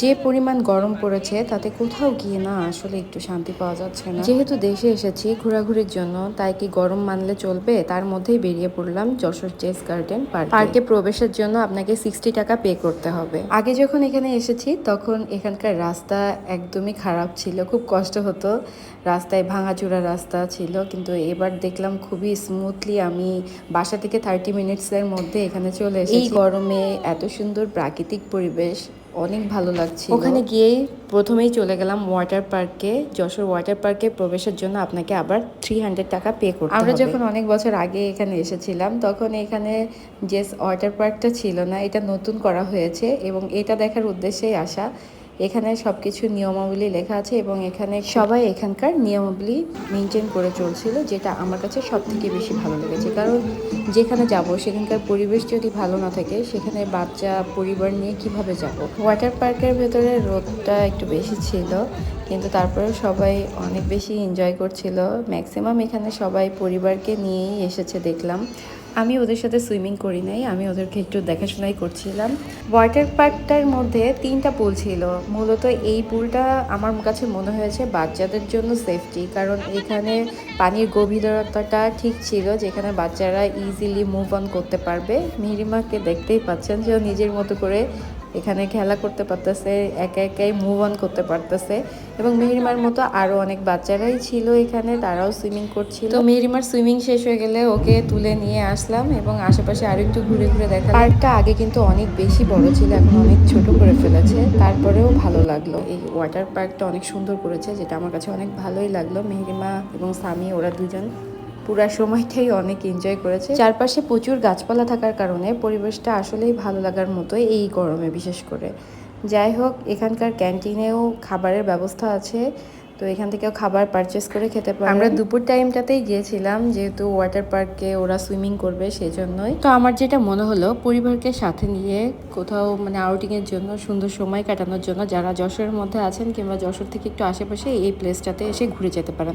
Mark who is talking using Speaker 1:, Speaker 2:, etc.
Speaker 1: যে পরিমাণ গরম পড়েছে, তাতে কোথাও গিয়ে না আসলে একটু শান্তি পাওয়া যাচ্ছে না। যেহেতু দেশে এসেছি ঘোরাঘুরির জন্য, তাই কি গরম মানলে চলবে? তার মধ্যেই বেরিয়ে পড়লাম যশোর চেস গার্ডেন পার্ক। পার্কে প্রবেশের জন্য আপনাকে সিক্সটি টাকা পে করতে হবে। আগে যখন এখানে এসেছি, তখন এখানকার রাস্তা একদমই খারাপ ছিল, খুব কষ্ট হতো। রাস্তায় ভাঙাচোরা রাস্তা ছিল, কিন্তু এবার দেখলাম খুবই স্মুথলি আমি বাসা থেকে থার্টি মিনিটসের মধ্যে এখানে চলে এসেছি। গরমে এত সুন্দর প্রাকৃতিক পরিবেশ অনেক ভালো লাগছে ওখানে গিয়েই প্রথমেই চলে গেলাম ওয়াটার পার্কে যশোর ওয়াটার পার্কে প্রবেশের জন্য আপনাকে আবার থ্রি হান্ড্রেড টাকা পে করতে আমরা যখন অনেক বছর আগে এখানে এসেছিলাম তখন এখানে যে ওয়াটার পার্কটা ছিল না এটা নতুন করা হয়েছে এবং এটা দেখার উদ্দেশ্যেই আসা। এখানে সব কিছু নিয়মাবলী লেখা আছে এবং এখানে সবাই এখানকার নিয়মাবলী মেনটেন করে চলছিল, যেটা আমার কাছে সব থেকে বেশি ভালো লেগেছে। কারণ যেখানে যাব, সেখানকার পরিবেশ যদি ভালো না থাকে, সেখানে বাচ্চা পরিবার নিয়ে কীভাবে যাব? ওয়াটার পার্কের ভেতরে রোদটা একটু বেশি ছিল, কিন্তু তারপরে সবাই অনেক বেশি এনজয় করছিল। ম্যাক্সিমাম এখানে সবাই পরিবারকে নিয়েই এসেছে দেখলাম। আমি ওদের সাথে সুইমিং করি নাই, আমি ওদেরকে একটু দেখাশোনাই করছিলাম। ওয়াটার পার্কটার মধ্যে তিনটা পুল ছিল। মূলত এই পুলটা আমার কাছে মনে হয়েছে বাচ্চাদের জন্য সেফটি কারণ এখানে পানির গভীরতাটা ঠিক ছিল, যেখানে বাচ্চারা ইজিলি মুভ অন করতে পারবে। মিহিরিমাকে দেখতেই পাচ্ছেন যে নিজের মতো করে এখানে খেলা করতে পারতেছে একা একাই মুভ অন করতে পারতেছে। এবং মেহরিমার মতো আরও অনেক বাচ্চারাই ছিল এখানে তারাও সুইমিং করছিল। তো মেহরিমার সুইমিং শেষ হয়ে গেলে ওকে তুলে নিয়ে আসলাম এবং আশেপাশে আরও একটু ঘুরে ঘুরে দেখা পার্কটা আগে কিন্তু অনেক বেশি বড় ছিল এখন অনেক ছোট করে ফেলেছে। তারপরেও ভালো লাগল। এই ওয়াটার পার্কটা অনেক সুন্দর করেছে যেটা আমার কাছে অনেক ভালোই লাগল। মেহরিমা এবং সামি ওরা দুজন পুরা সময়টাই অনেক এনজয় করেছে। চারপাশে প্রচুর গাছপালা থাকার কারণে পরিবেশটা আসলেই ভালো লাগার মতো এই গরমে বিশেষ করে। যাই হোক এখানকার ক্যান্টিনেও খাবারের ব্যবস্থা আছে। তো এখান থেকেও খাবার পারচেস করে খেতে পারে আমরা দুপুর টাইমটাতেই গিয়েছিলাম যেহেতু ওয়াটার পার্কে ওরা সুইমিং করবে সেই জন্যই তো আমার যেটা মনে হলো পরিবারকে সাথে নিয়ে কোথাও মানে আউটিংয়ের জন্য সুন্দর সময় কাটানোর জন্য যারা যশোরের মধ্যে আছেন কিংবা যশোর থেকে একটু আশেপাশে এই প্লেসটাতে এসে ঘুরে যেতে পারেন।